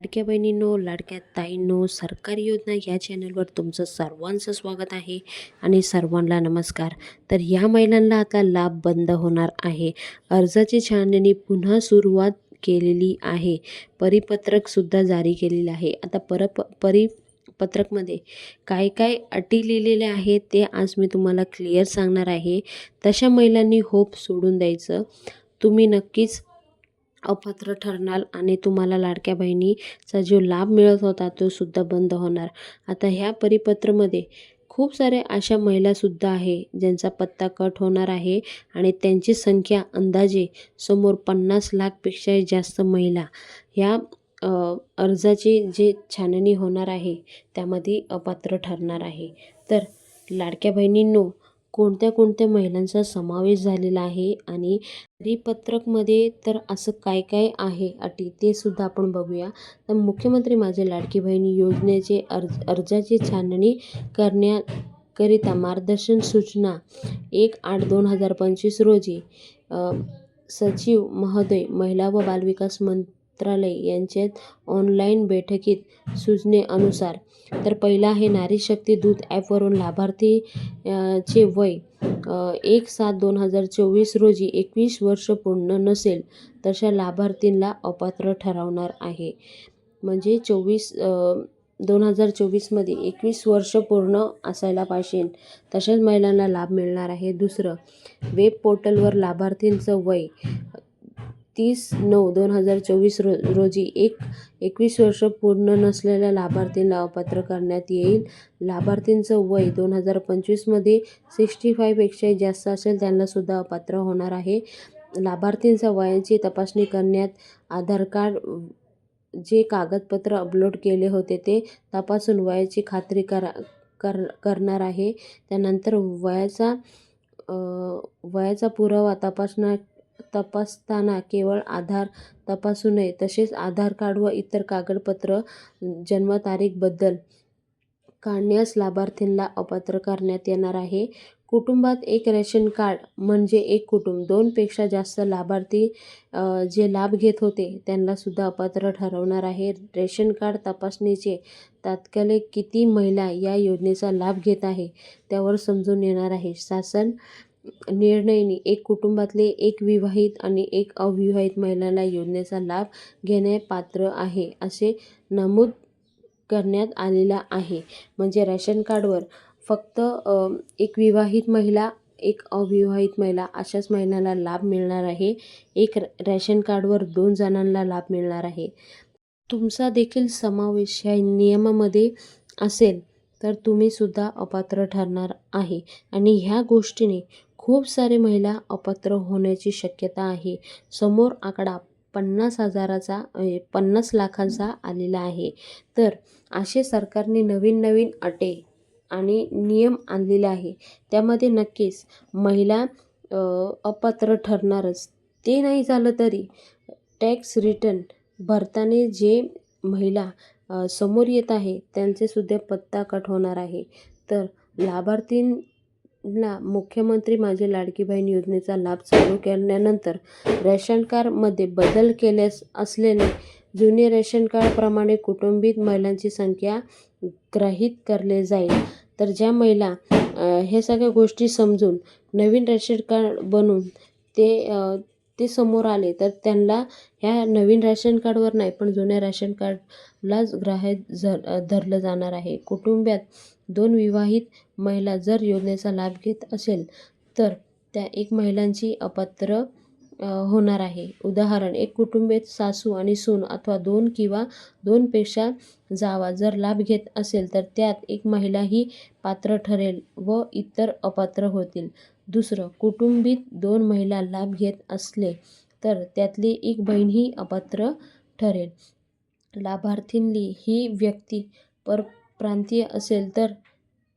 लाडक्या बहिणींनो लाडक्या ताईंनो सरकारी योजना या चॅनलवर तुमचं सर्वांचं स्वागत आहे आणि सर्वांना नमस्कार. तर या महिलांना आता लाभ बंद होणार आहे. अर्जाची छाननी पुन्हा सुरुवात केलेली आहे. परिपत्रकसुद्धा जारी केलेलं आहे. आता परप परिपत्रकमध्ये काय काय अटी लिहिलेल्या आहेत ते आज मी तुम्हाला क्लिअर सांगणार आहे. तशा महिलांनी होप सोडून द्यायचं. तुम्ही नक्कीच अपात्र ठरणार आणि तुम्हाला लाडक्या बहिणीचा जो लाभ मिळत होता तो सुद्धा बंद होणार. आता ह्या परिपत्रमध्ये खूप साऱ्या अशा महिलासुद्धा आहे ज्यांचा पत्ता कट होणार आहे आणि त्यांची संख्या अंदाजे समोर पन्नास लाखपेक्षाही जास्त महिला ह्या अर्जाची जे छाननी होणार आहे त्यामध्ये अपात्र ठरणार आहे. तर लाडक्या बहिणींनो कोणत्या कोणत्या महिलांचा समावेश झालेला आहे आणि परिपत्रकमध्ये तर असं काय काय आहे अटी ते सुद्धा आपण बघूया. तर मुख्यमंत्री माझे लाडकी बहिणी योजनेचे अर्ज अर्जाची छाननी करण्याकरिता मार्गदर्शन सूचना एक आठ दोन हजार पंचवीस रोजी सचिव महोदय महिला व बालविकास मंत्रालय यांच्यात ऑनलाईन बैठकीत सूचनेनुसार तर पहिला आहे नारी शक्ती दूत ॲपवरून लाभार्थी चे वय एक सात दोन हजार चोवीस रोजी एकवीस वर्ष पूर्ण नसेल तशा लाभार्थींना अपात्र ठरवणार आहे. म्हणजे चोवीस दोन हजार चोवीसमध्ये एकवीस वर्ष पूर्ण असायला पाहिजे. तशाच महिलांना लाभ मिळणार आहे. दुसरं वेब पोर्टलवर लाभार्थींचं वय तीस नऊ दोन हजार चोवीस रो रोजी एक एकवीस वर्ष पूर्ण नसलेल्या लाभार्थींना अपात्र करण्यात येईल. लाभार्थींचं वय दोन हजार पंचवीसमध्ये सिक्स्टी फायपेक्षाही जास्त असेल त्यांनासुद्धा अपात्र होणार आहे. लाभार्थींच्या वयाची तपासणी करण्यात आधार कार्ड जे कागदपत्र अपलोड केले होते ते तपासून वयाची खात्री करा कर करणार आहे. त्यानंतर वयाचा वयाचा पुरावा तपासण्या तपासताना केवळ आधार तपासू नये तसेच आधार कार्ड व इतर कागदपत्र जन्मतारीखबद्दल काढण्यास लाभार्थींना अपात्र करण्यात येणार आहे. कुटुंबात एक रेशन कार्ड म्हणजे एक कुटुंब. दोनपेक्षा जास्त लाभार्थी जे लाभ घेत होते त्यांनासुद्धा अपात्र ठरवणार आहे. रेशन कार्ड तपासणीचे तात्कालिक किती महिला या योजनेचा लाभ घेत आहे त्यावर समजून येणार आहे. शासन निर्णयाने एक कुटुंबातले एक विवाहित आणि एक अविवाहित महिलांना योजनेचा लाभ घेणे पात्र आहे असे नमूद करण्यात आलेला आहे. म्हणजे रॅशन कार्डवर फक्त एक विवाहित महिला एक अविवाहित महिला अशाच महिलांना लाभ मिळणार आहे. एक रेशन कार्डवर दोन जणांना लाभ मिळणार आहे. तुमचा देखील समावेश या नियमामध्ये असेल तर तुम्हीसुद्धा अपात्र ठरणार आहे. आणि ह्या गोष्टीने खूप सारे महिला अपात्र होण्याची शक्यता आहे. समोर आकडा पन्नास हजाराचा पन्नास लाखांचा आलेला आहे. तर असे सरकारने नवीन नवीन अटे आणि नियम आणलेले आहे. त्यामध्ये नक्कीच महिला अपात्र ठरणारच. ते नाही झालं तरी टॅक्स रिटर्न भरताना जे महिला समोर येत आहे त्यांचेसुद्धा पत्ता कट होणार आहे. तर ला मुख्यमंत्री माझे लाडकी बहीण योजनेचा लाभ चालू केल्यानंतर रेशन कार्डमध्ये बदल केल्यास असल्याने जुने रेशन कार्डप्रमाणे कुटुंबित महिलांची संख्या ग्रहित करले जाईल. तर ज्या महिला हे सगळ्या गोष्टी समजून नवीन रेशन कार्ड बनवून ते ते समोर आले. तर त्यांना ह्या नवीन राशन कार्डवर नाही पण जुन्या राशन कार्डलाच ग्राह्य झर धरलं जाणार आहे. कुटुंबात दोन विवाहित महिला जर योजनेचा लाभ घेत असेल तर त्या एक महिलांची अपात्र होणार आहे. उदाहरण एक कुटुंबेत सासू आणि सून अथवा दोन किंवा दोनपेक्षा जावा जर लाभ घेत असेल तर त्यात एक महिलाही पात्र ठरेल व इतर अपात्र होतील. दुसरं कुटुंबीत दोन महिला लाभ घेत असले तर त्यातली एक बहीणही अपात्र ठरेल. लाभार्थींनी ही व्यक्ती परप्रांतीय असेल तर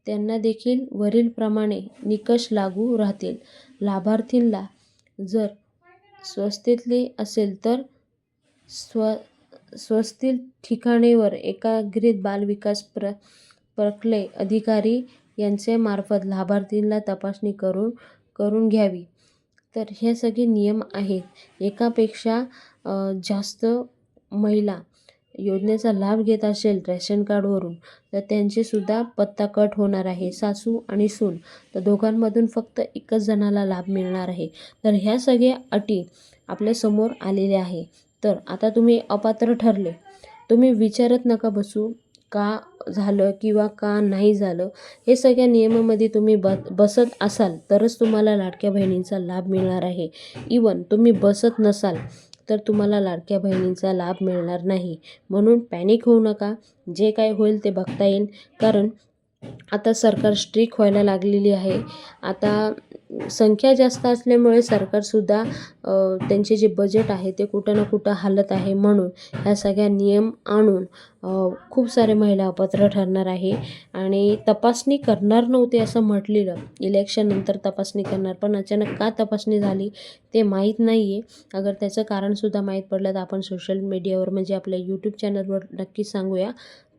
त्यांना देखील वरीलप्रमाणे निकष लागू राहतील. लाभार्थींना जर स्वस्थतेतले असेल तर स्व स्वस्थित ठिकाणीवर एकाग्रित बालविकास प्र प्रक्रिये अधिकारी यांच्यामार्फत लाभार्थींना तपासणी करून करून घ्यावी. तर हे सगळे नियम आहेत. एकापेक्षा जास्त महिला योजनेचा लाभ घेत असेल रेशन कार्डवरून तर त्यांचेसुद्धा पत्ता कट होणार आहे. सासू आणि सून तर दोघांमधून फक्त एकच जणाला लाभ मिळणार आहे. तर ह्या सगळ्या अटी आपल्यासमोर आलेल्या आहे. तर आता तुम्ही अपात्र ठरले. तुम्ही विचारत नका बसू का झालं किंवा का नाही झालं. हे सगळ्या नियमामध्ये तुम्ही ब बसत असाल तरच तुम्हाला लाडक्या बहिणींचा लाभ मिळणार आहे. इवन तुम्ही बसत नसाल तर तुम्हाला लाडक्या बहिणींचा लाभ मिळणार नाही. म्हणून पॅनिक होऊ नका. जे काय होईल ते बघता येईल. कारण आता सरकार स्ट्रिक व्हायला लागलेली आहे. आता संख्या जास्त असल्यामुळे सरकारसुद्धा त्यांचे जे बजेट आहे ते कुठं ना कुठं हालत आहे म्हणून ह्या सगळ्या नियम आणून खूप सारे महिला अपात्र ठरणार आहे. आणि तपासणी करणार नव्हते असं म्हटलेलं. इलेक्शननंतर तपासणी करणार. पण अचानक का तपासणी झाली ते माहीत नाही आहे अगर त्याचं कारणसुद्धा माहीत पडलं तर आपण सोशल मीडियावर म्हणजे आपल्या यूट्यूब चॅनलवर नक्की सांगूया.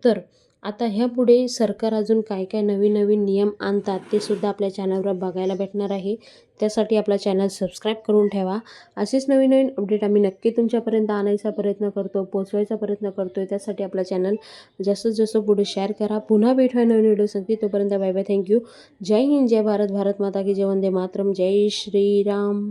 तर आता ह्यापुढे सरकार अजून काय काय नवीन नवीन नियम आणतात ते सुद्धा आपल्या चॅनलवर बघायला भेटणार आहे. त्यासाठी आपला चॅनल सबस्क्राईब करून ठेवा. असेच नवीन नवीन अपडेट आम्ही नक्की तुमच्यापर्यंत आणायचा प्रयत्न करतो पोचवायचा प्रयत्न करतो आहे त्यासाठी आपला चॅनल जास्तीत जास्त पुढे शेअर करा. पुन्हा भेटूया नवीन व्हिडिओ सांगते तोपर्यंत बाय बाय थँक्यू जय हिंद जय भारत. भारत माता की जय वंदे मातरम. जय श्रीराम.